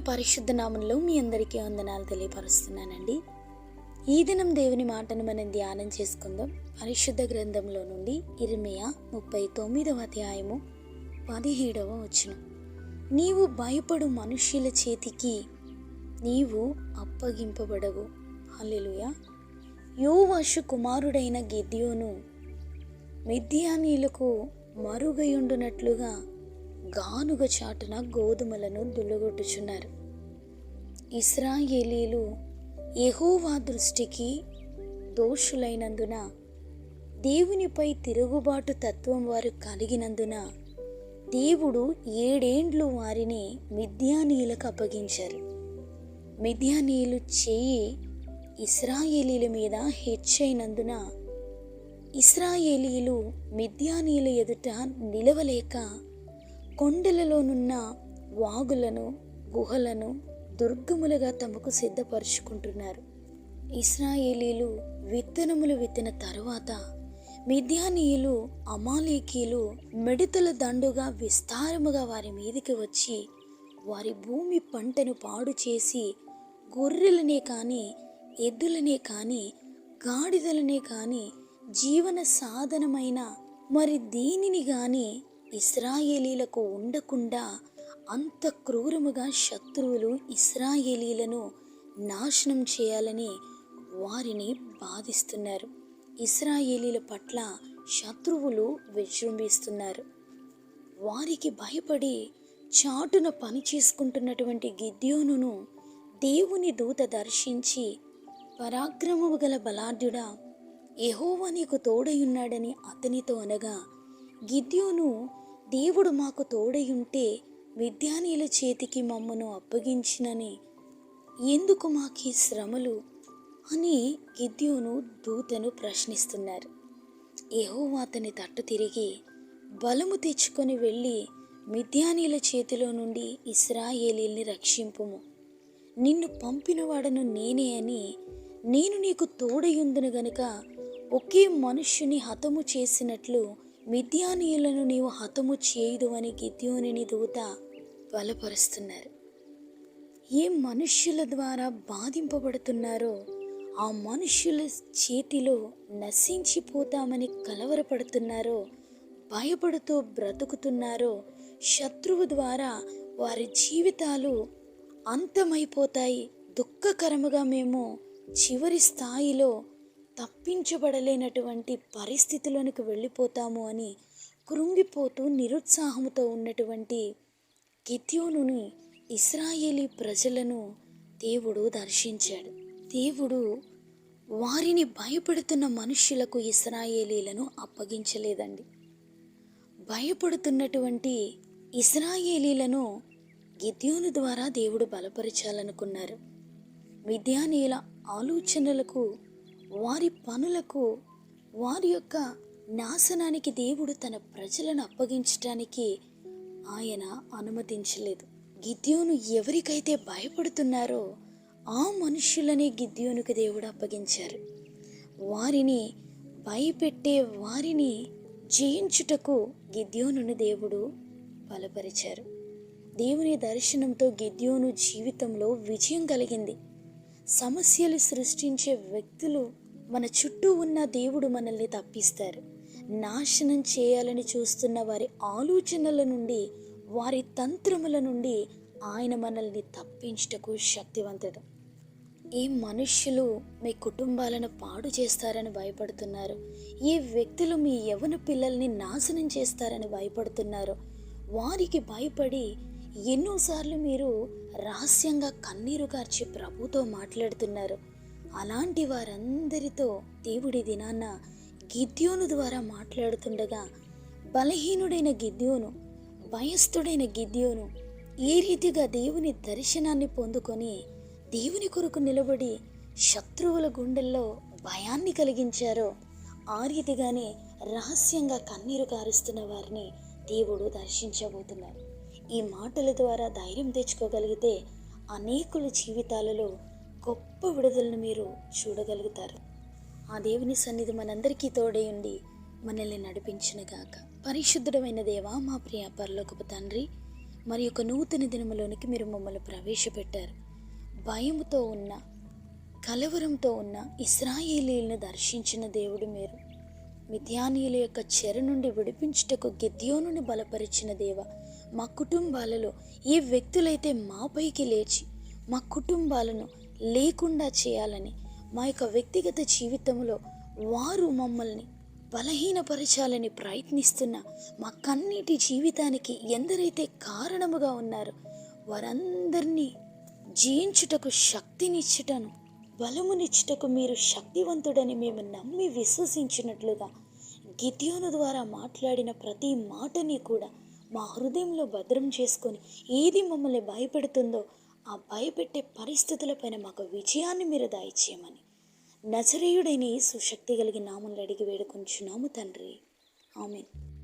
పరిశుద్ధ నామంలో మీ అందరికీ వందనాలు తెలియపరుస్తున్నానండి. ఈ దినం దేవుని మాటను మనం ధ్యానం చేసుకుందాం. పరిశుద్ధ గ్రంథంలో నుండి ఇరిమియా ముప్పై తొమ్మిదవ అధ్యాయము పదిహేడవ వచనం. నీవు భయపడు మనుష్యుల చేతికి నీవు అప్పగింపబడవు. హల్లెలూయా. యోవాషు కుమారుడైన గిద్యోను మిథ్యానీలకు మరుగయుండునట్లుగా గానుగ చాటున గోధుమలను దుల్లగొట్టుచున్నారు ఇస్రాయేలీలు ఎహోవా దృష్టికి దోషులైనందున దేవునిపై తిరుగుబాటు తత్వం వారు కలిగినందున దేవుడు ఏడేండ్లు వారిని మిథ్యానీయులకు అప్పగించారు. మిథ్యానీయులు చేయి ఇస్రాయేలీల మీద హెచ్చైనందున ఇస్రాయేలీలు మిథ్యానీయుల ఎదుట నిలవలేక కొండలలోనున్న వాగులను గుహలను దుర్గములుగా తమకు సిద్ధపరుచుకుంటున్నారు. ఇస్రాయేలీలు విత్తనములు విత్తిన తరువాత మిద్యానీయులు అమాలేకీలు మిడతల దండుగా విస్తారముగా వారి మీదికి వచ్చి వారి భూమి పంటను పాడు చేసి గొర్రెలనే కానీ ఎద్దులనే కానీ గాడిదలనే కానీ జీవన సాధనమైన మరి దీనిని కానీ ఇస్రాయేలీలకు ఉండకుండా అంత క్రూరముగా శత్రువులు ఇస్రాయేలీలను నాశనం చేయాలని వారిని బాధిస్తున్నారు. ఇస్రాయేలీల పట్ల శత్రువులు విజృంభిస్తున్నారు. వారికి భయపడి చాటున పని చేసుకుంటున్నటువంటి గిద్యోనును దేవుని దూత దర్శించి పరాక్రమము గల బలాఢ్యుడా ఎహోవా నీకు తోడయున్నాడని అతనితో అనగా గిద్యోను దేవుడు మాకు తోడయుంటే విద్యానీల చేతికి మమ్మను అప్పగించినని. ఎందుకు మాకీ శ్రమలు? అని గిద్యోను దూతను ప్రశ్నిస్తున్నారు. యెహోవా అతని తట్టు తిరిగి బలము తెచ్చుకొని వెళ్ళి మిథ్యానీల చేతిలో నుండి ఇస్రాయేలీల్ని రక్షింపుము. నిన్ను పంపినవాడను నేనే అని నేను నీకు తోడయుందును గనుక ఒకే మనుష్యుని హతము చేసినట్లు మిథ్యానీయులను నీవు హతము చేయదు అని గిద్యోనిని దూత బలపరుస్తున్నారు. ఏ మనుష్యుల ద్వారా బాధింపబడుతున్నారో ఆ మనుష్యుల చేతిలో నశించిపోతామని కలవరపడుతున్నారో భయపడుతూ బ్రతుకుతున్నారో శత్రువు ద్వారా వారి జీవితాలు అంతమైపోతాయి. దుఃఖకరముగా మేము చివరి స్థాయిలో తప్పించబడలేనటువంటి పరిస్థితిలోనికి వెళ్ళిపోతాము అని కృంగిపోతూ నిరుత్సాహంతో ఉన్నటువంటి గిద్యోనుని ఇస్రాయేలీ ప్రజలను దేవుడు దర్శించాడు. దేవుడు వారిని భయపెడుతున్న మనుష్యులకు ఇస్రాయేలీలను అప్పగించలేదండి. భయపడుతున్నటువంటి ఇస్రాయేలీలను గిద్యోను ద్వారా దేవుడు బలపరచాలనుకున్నారు. మిద్యానీయుల ఆలోచనలకు వారి పనులకు వారి యొక్క నాశనానికి దేవుడు తన ప్రజలను అప్పగించటానికి ఆయన అనుమతించలేదు. గిద్యోను ఎవరికైతే భయపడుతున్నారో ఆ మనుష్యులనే గిద్యోనుకు దేవుడు అప్పగించారు. వారిని భయపెట్టే వారిని జయించుటకు గిద్యోనుని దేవుడు బలపరిచారు. దేవుని దర్శనంతో గిద్యోను జీవితంలో విజయం కలిగింది. సమస్యలు సృష్టించే వ్యక్తులు మన చుట్టూ ఉన్న దేవుడు మనల్ని తప్పిస్తారు. నాశనం చేయాలని చూస్తున్న వారి ఆలోచనల నుండి వారి తంత్రముల నుండి ఆయన మనల్ని తప్పించుటకు శక్తివంతుడు. ఈ మనుష్యులు మీ కుటుంబాలను పాడు చేస్తారని భయపడుతున్నారు? ఈ వ్యక్తులు మీ యవన పిల్లల్ని నాశనం చేస్తారని భయపడుతున్నారు? వారికి భయపడి ఎన్నోసార్లు మీరు రహస్యంగా కన్నీరు కార్చి ప్రభుతో మాట్లాడుతున్నారు. అలాంటి వారందరితో దేవుడి దినాన్న గిద్యోను ద్వారా మాట్లాడుతుండగా బలహీనుడైన గిద్యోను భయస్థుడైన గిద్యోను ఏ రీతిగా దేవుని దర్శనాన్ని పొందుకొని దేవుని కొరకు నిలబడి శత్రువుల గుండెల్లో భయాన్ని కలిగించారో ఆ రీతిగానే రహస్యంగా కన్నీరు కారుస్తున్న వారిని దేవుడు దర్శించబోతున్నారు. ఈ మాటల ద్వారా ధైర్యం తెచ్చుకోగలిగితే అనేకుల జీవితాలలో గొప్ప విడుదలను మీరు చూడగలుగుతారు. ఆ దేవుని సన్నిధి మనందరికీ తోడై ఉండి మనల్ని నడిపించినగాక పరిశుద్ధుడమైన దేవా మా ప్రియ పరలోకపు తండ్రి మరి ఒక నూతన దినములోనికి మీరు మమ్మల్ని ప్రవేశపెట్టారు. భయముతో ఉన్న కలవరంతో ఉన్న ఇస్రాయేలీలను దర్శించిన దేవుడు మీరు. మిథ్యానీయుల యొక్క చెర నుండి విడిపించుటకు గిద్యోనుని బలపరిచిన దేవ మా కుటుంబాలలో ఏ వ్యక్తులైతే మాపైకి లేచి మా కుటుంబాలను లేకుండా చేయాలని మా యొక్క వ్యక్తిగత జీవితంలో వారు మమ్మల్ని బలహీనపరచాలని ప్రయత్నిస్తున్న మా కన్నీటి జీవితానికి ఎందరైతే కారణముగా ఉన్నారో వారందరినీ జీయించుటకు శక్తినిచ్చుటను బలమునిచ్చుటకు మీరు శక్తివంతుడని మేము నమ్మి విశ్వసించినట్లుగా గిద్యోను ద్వారా మాట్లాడిన ప్రతి మాటని కూడా మా హృదయంలో భద్రం చేసుకొని ఏది మమ్మల్ని భయపెడుతుందో ఆ భయపెట్టే పరిస్థితులపైన మాకు విజయాన్ని మీరు దాయిచేయమని. నజరేయుడైన సుశక్తి శక్తి కలిగిన నామంలో అడిగి వేడుకొంచున్నాము తండ్రి. ఆమెన్.